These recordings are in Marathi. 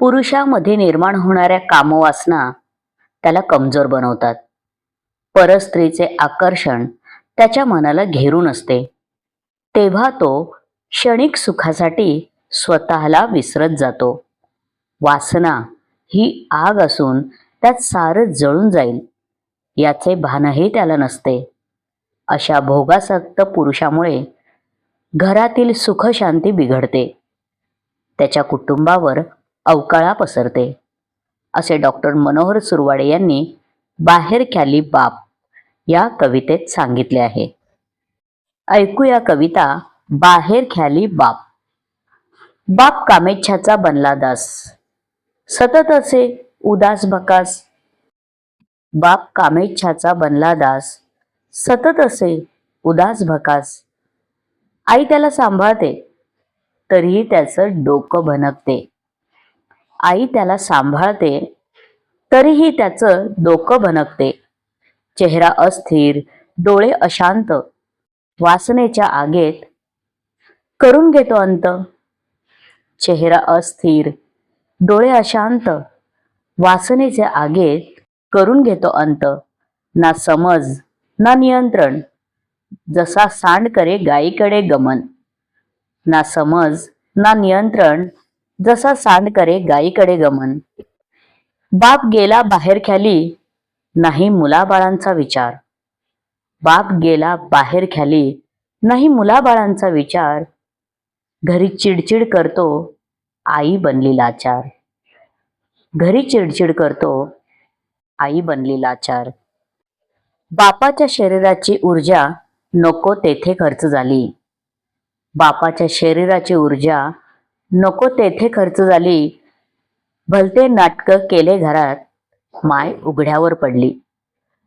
पुरुषामध्ये निर्माण होणाऱ्या कामवासना त्याला कमजोर बनवतात. परस्त्रीचे आकर्षण त्याच्या मनाला घेरून असते. तेव्हा तो क्षणिक सुखासाठी स्वतःला विसरत जातो. वासना ही आग असून त्यात सारं जळून जाईल याचे भानही त्याला नसते. अशा भोगासक्त पुरुषामुळे घरातील सुखशांती बिघडते. त्याच्या कुटुंबावर अवकाळा पसरते. असे डॉक्टर मनोहर सुरवाडे यांनी बाहेर ख्याली बाप या कवितेत सांगितले आहे. ऐकूया कविता बाहेर ख्याली बाप. बाप कामेच्छाचा बनला दास. सतत असे उदास भकास. बाप कामेच्छाचा बनला दास. सतत असे उदास भकास. आई त्याला सांभाळते. तरीही त्याचं डोकं भनकते. आई त्याला सांभाळते तरीही त्याचं डोकं भनकते. चेहरा अस्थिर डोळे अशांत. वासनेच्या आगेत करून घेतो अंत. चेहरा अस्थिर डोळे अशांत. वासनेच्या आगेत करून घेतो अंत. ना समज ना नियंत्रण. जसा सांड करे गायीकडे गमन. ना समज ना नियंत्रण. जसा सांड करे गायीकडे गमन. बाप गेला बाहेर ख्याली नाही मुलाबाळांचा विचार. बाप गेला बाहेर ख्याली नाही मुलाबाळांचा विचार. घरी चिडचिड करतो आई बनली लाचार. घरी चिडचिड करतो आई बनली लाचार. बापाच्या शरीराची ऊर्जा नको तेथे खर्च झाली. बापाच्या शरीराची ऊर्जा नको तेथे खर्च झाली. भलते नाटकं केले घरात माय उघड्यावर पडली.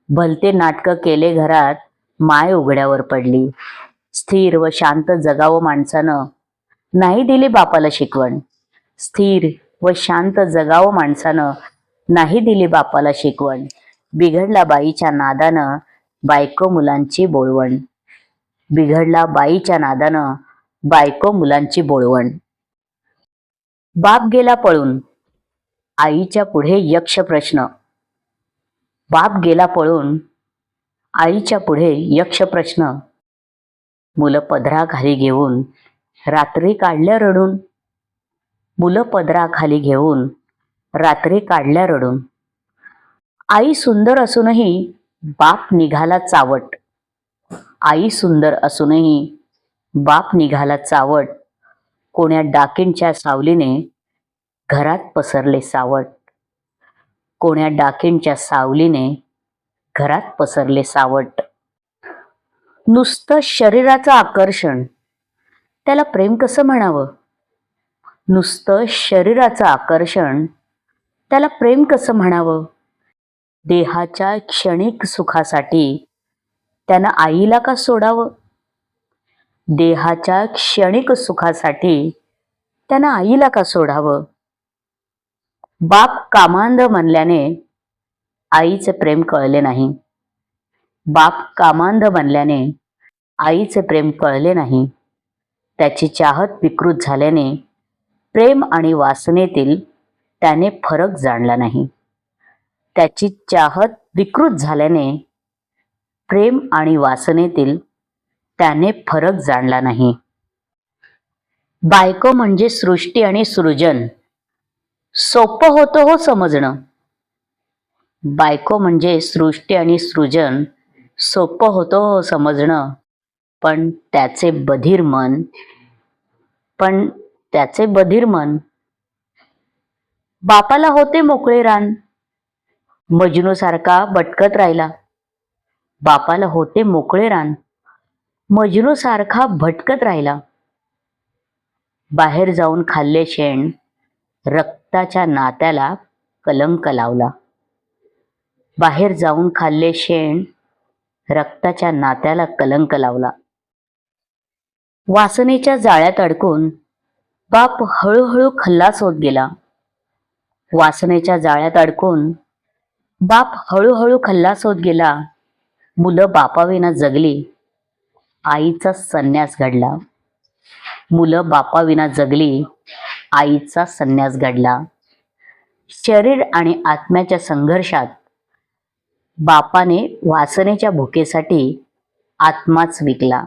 भलते नाटकं केले घरात माय उघड्यावर पडली. स्थिर व शांत जगावं माणसानं. नाही दिली बापाला शिकवण. स्थिर व शांत जगावं माणसानं. नाही दिली बापाला शिकवण. बिघडला बाईच्या नादानं बायको मुलांची बोळवण बिघडला बाईच्या नादानं बायको मुलांची बोळवण बाप गेला पळून. आईच्या पुढे यक्ष प्रश्न. बाप गेला पळून. आईच्या पुढे यक्ष प्रश्न. मुलं पदराखाली घेऊन. रात्री काढल्या रडून. मुलं पदराखाली घेऊन. रात्री काढल्या रडून. आई सुंदर असूनही बाप निघाला चावट. आई सुंदर असूनही बाप निघाला चावट. कोण्या डाकींच्या सावलीने घरात पसरले सावट. कोण्या डाकींच्या सावलीने घरात पसरले सावट. नुसतं शरीराचं आकर्षण. त्याला प्रेम कसं म्हणावं? नुसतं शरीराचं आकर्षण. त्याला प्रेम कसं म्हणावं? देहाच्या क्षणिक सुखासाठी त्यानं आईला का सोडावं? देहाच्या क्षणिक सुखासाठी त्यानं आईला का सोडावं? बाप कामांध म्हणल्याने आईचे प्रेम कळले नाही. बाप कामांध बनल्याने आईचे प्रेम कळले नाही. त्याची चाहत विकृत झाल्याने प्रेम आणि वासनेतील त्याने फरक जाणला नाही. त्याची चाहत विकृत झाल्याने प्रेम आणि वासनेतील त्याने फरक जाणला नाही. बायको म्हणजे सृष्टी आणि सृजन. सोपं होतं हो समजणं. बायको म्हणजे सृष्टी आणि सृजन. सोपं होतं हो समजणं. पण त्याचे बधीर मन. पण त्याचे बधीर मन. बापाला होते मोकळे रान. मजनूसारखा भटकत राहिला. बापाला होते मोकळे रान. मजनूसारखा भटकत राहिला. बाहेर जाऊन खाल्ले शेण रक्ताच्या नात्याला कलंक लावला. बाहेर जाऊन खाल्ले शेण रक्ताच्या नात्याला कलंक लावला. वासनेच्या जाळ्यात अडकून बाप हळूहळू खल्लास होत गेला. वासनेच्या जाळ्यात अडकून बाप हळूहळू खल्लास होत गेला. मुलं बापाविना जगली. आईचा संन्यास घडला. मुलं बापाविना जगली आईचा संन्यास घडला. शरीर आणि आत्म्याच्या संघर्षात बापाने वासनेच्या भुकेसाठी आत्माच विकला.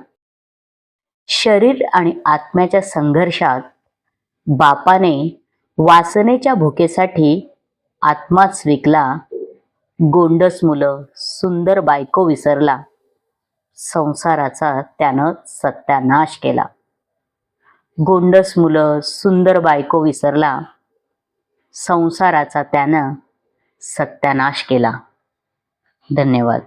शरीर आणि आत्म्याच्या संघर्षात बापाने वासनेच्या भुकेसाठी आत्माच विकला. गोंडस मुलं सुंदर बायको विसरला. संसाराचा त्यानं सत्यानाश केला. गोंडस मुलं सुंदर बायको विसरला. संसाराचा त्यानं सत्यानाश केला. धन्यवाद.